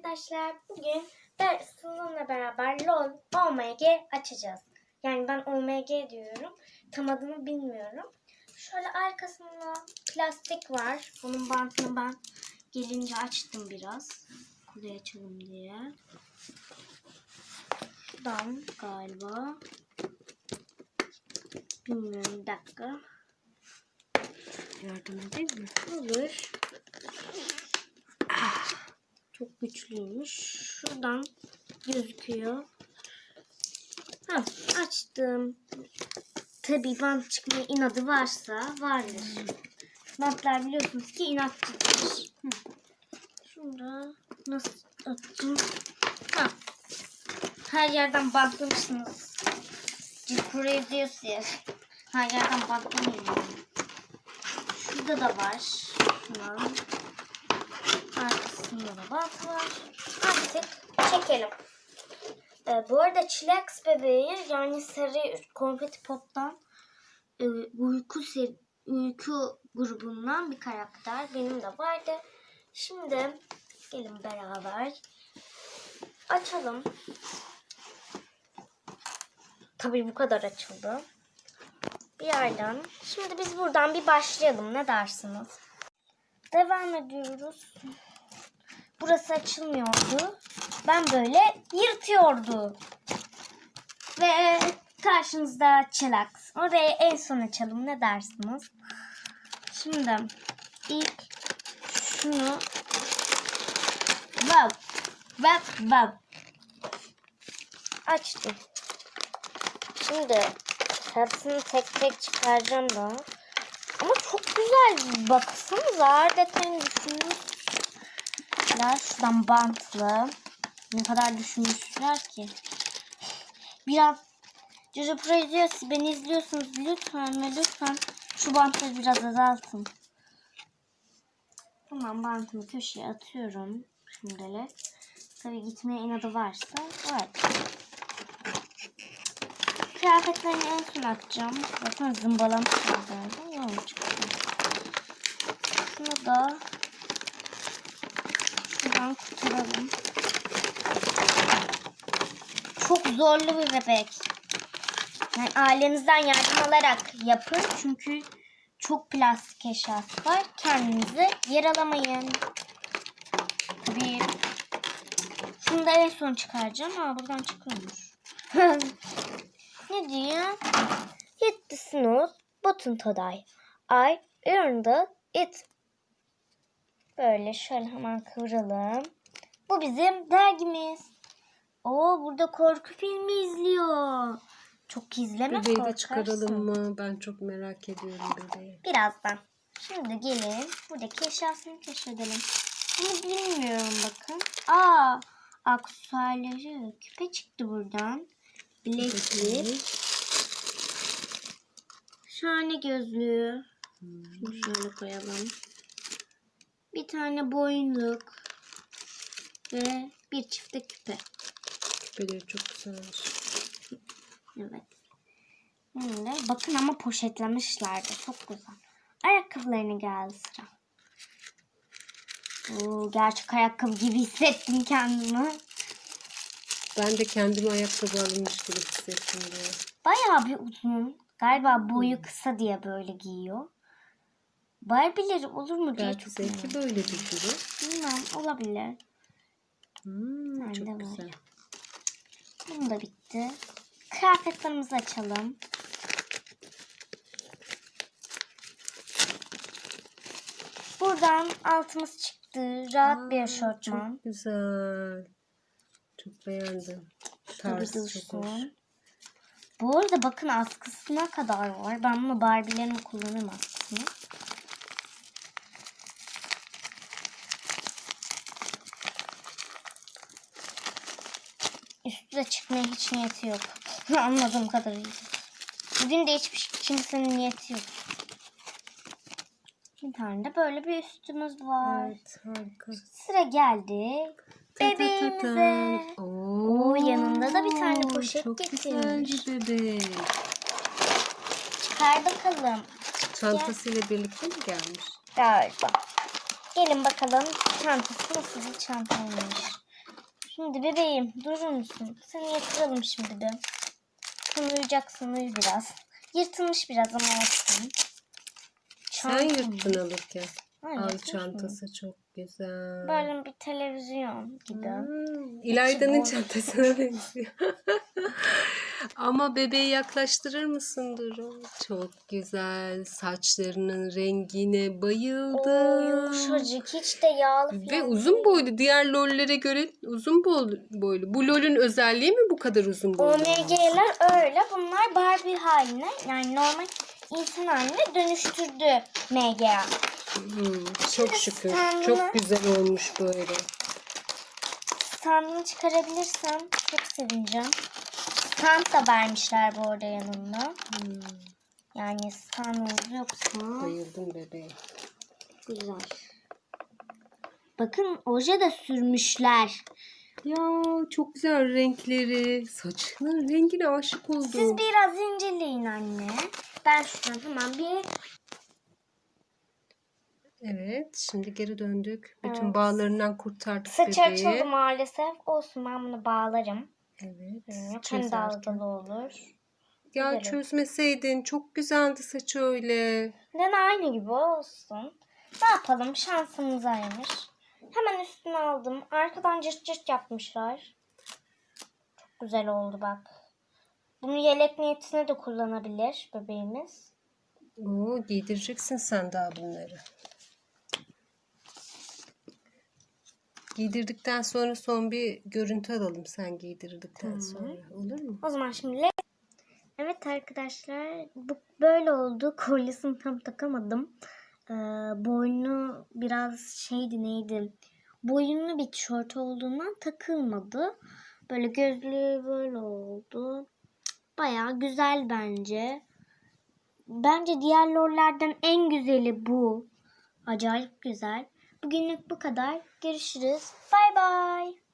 arkadaşlar bugün de sizinle beraber LOL OMG açacağız. Yani ben OMG diyorum. Tam adını bilmiyorum. Şöyle arkasında plastik var. Bunun bantını ben gelince açtım biraz. Kolay açalım diye. Şuradan galiba. Bilmiyorum bir dakika. Yardım edeyim mi? Olur. Çok güçlüymüş. Şuradan gözüküyor. Ha, açtım. Tabii bant çıkma inadı varsa vardır. Bantlar biliyorsunuz ki inatçıdır. Şurada nasıl açtım? Ha. Her yerden bantlamışsınız. Cikuru yazıyorsa ya. Her yerden bantlamayın. Şurada da var. Şundan. Arkasında da bant var. Artık çekelim. Ee, bu arada Chillax bebeği yani sarı konfeti pop'tan e, uyku, seri, uyku grubundan bir karakter. Benim de vardı. Şimdi gelin beraber açalım. Tabii bu kadar açıldı. Bir yerden. Şimdi biz buradan bir başlayalım. Ne dersiniz? Devam ediyoruz. Burası açılmıyordu. Ben böyle yırtıyordu. Ve karşınızda Chillax. Orayı en son açalım. Ne dersiniz? Şimdi ilk şunu Wow. Wow. Wow. Açtım. Şimdi hepsini tek tek çıkaracağım da. Ama çok güzel. Baksanıza adeten düşünmüşler. Şuradan bantlı. Ne kadar düşünmüşler ki. Biraz Jojo Pro beni izliyorsunuz lütfen ve lütfen şu bantları biraz azaltın. Tamam bantımı köşeye atıyorum şimdilik. Tabii gitmeye inadı varsa evet. Kıyafetlerini en son atacağım. Zaten zımbalamışlar zaten. Yolun çıktı. Şunu da şuradan kurtaralım. Çok zorlu bir bebek. Yani ailenizden yardım alarak yapın. Çünkü çok plastik eşyası var. Kendinizi yaralamayın. Tabii. Şunu da en son çıkaracağım. Aa buradan çıkıyormuş. ne diyor? The snooze button today. I earned it. Böyle şöyle hemen kıvıralım. Bu bizim dergimiz. Oo burada korku filmi izliyor. Çok izleme Bebeği de korkarsın. çıkaralım mı? Ben çok merak ediyorum bebeği. Birazdan. Şimdi gelin buradaki eşyasını keşfedelim. Bunu bilmiyorum bakın. Aa aksesuarları küpe çıktı buradan. Bileklik. Şahane gözlüğü. Şunu şöyle koyalım. Bir tane boynluk. Ve bir çifte küpe. Küpeleri çok güzelmiş. Evet. Şimdi bakın ama poşetlemişlerdi. Çok güzel. Ayakkabılarına geldi sıra. Oo, gerçek ayakkabı gibi hissettim kendimi. Ben de kendimi ayakkabı alınmış gibi hissettim diye. Bayağı bir uzun. Galiba boyu kısa diye böyle giyiyor. Barbie'leri olur mu diye Belki çok merak böyle bir gibi. Bilmem olabilir. Hmm, Bende çok var. güzel. Bunun da bitti. Kıyafetlerimizi açalım. Buradan altımız çıktı. Rahat bir Aa, eşortman. Çok güzel. Çok beğendim. Tabii Tarz çok hoş. Bu arada bakın askısına kadar var. Ben bunu Barbie'lerimi kullanırım askısını. Üstü de çıkmaya hiç niyeti yok. Anladığım kadarıyla. Bugün de hiçbir kimsenin niyeti yok. Bir tane de böyle bir üstümüz var. Evet harika. Sıra geldi. Bebeğimize. Oo, yanında da bir tane poşet çok getirmiş. bir bebek. Çıkar bakalım. Çantasıyla birlikte mi gelmiş? Galiba. Gelin bakalım çantası nasıl bir çantaymış. Şimdi bebeğim durur musun? Seni yatıralım şimdi bir. Sen uyuyacaksın uyu biraz. Yırtılmış biraz ama olsun. Sen Çantam. yırttın alırken. Ha, Al yırtmış mı? çantası çok güzel. Böyle bir televizyon gibi. Hmm, İlayda'nın çantasına benziyor. Ama bebeği yaklaştırır mısın Duru? Çok güzel. Saçlarının rengine Oo, bayıldım. yumuşacık hiç de yağlı Ve falan uzun boylu. Diğer lollere göre uzun boylu. boylu. Bu lolün özelliği mi bu kadar uzun boylu? OMG'ler öyle. Bunlar Barbie haline yani normal insan haline dönüştürdü MGA. Hmm, çok şükür. sen Çok bunu- güzel olmuş böyle. Standını çıkarabilirsem çok sevineceğim. Stand da vermişler bu arada yanında. Hmm, Yani standınız yoksa bayıldım bebeğe. güzel. Bakın oje de sürmüşler. Ya çok güzel renkleri. Saçının rengine aşık oldum. Siz biraz inceleyin anne. Ben şuradan hemen bir Evet, şimdi geri döndük. Bütün Evet. bağlarından kurtardık saç bebeği. açıldı maalesef. Olsun ben bunu bağlarım. Evet. Hem çözerken. dalgalı olur. Ya Güzel. çözmeseydin çok güzeldi saçı öyle. Neden aynı gibi olsun. Ne yapalım şansımızaymış. Hemen üstüne aldım. Arkadan cırt cırt yapmışlar. Çok güzel oldu bak. Bunu yelek niyetine de kullanabilir bebeğimiz. Oo, giydireceksin sen daha bunları. Giydirdikten sonra son bir görüntü alalım sen giydirdikten sonra. Olur mu? O zaman şimdi Evet arkadaşlar bu böyle oldu. Kolyesini tam takamadım. Ee, boynu biraz şeydi neydi? Boyunlu bir tişört olduğundan takılmadı. Böyle gözlüğü böyle oldu. Baya güzel bence. Bence diğer lollerden en güzeli bu. Acayip güzel. Bugünlük bu kadar. Görüşürüz. Bay bay.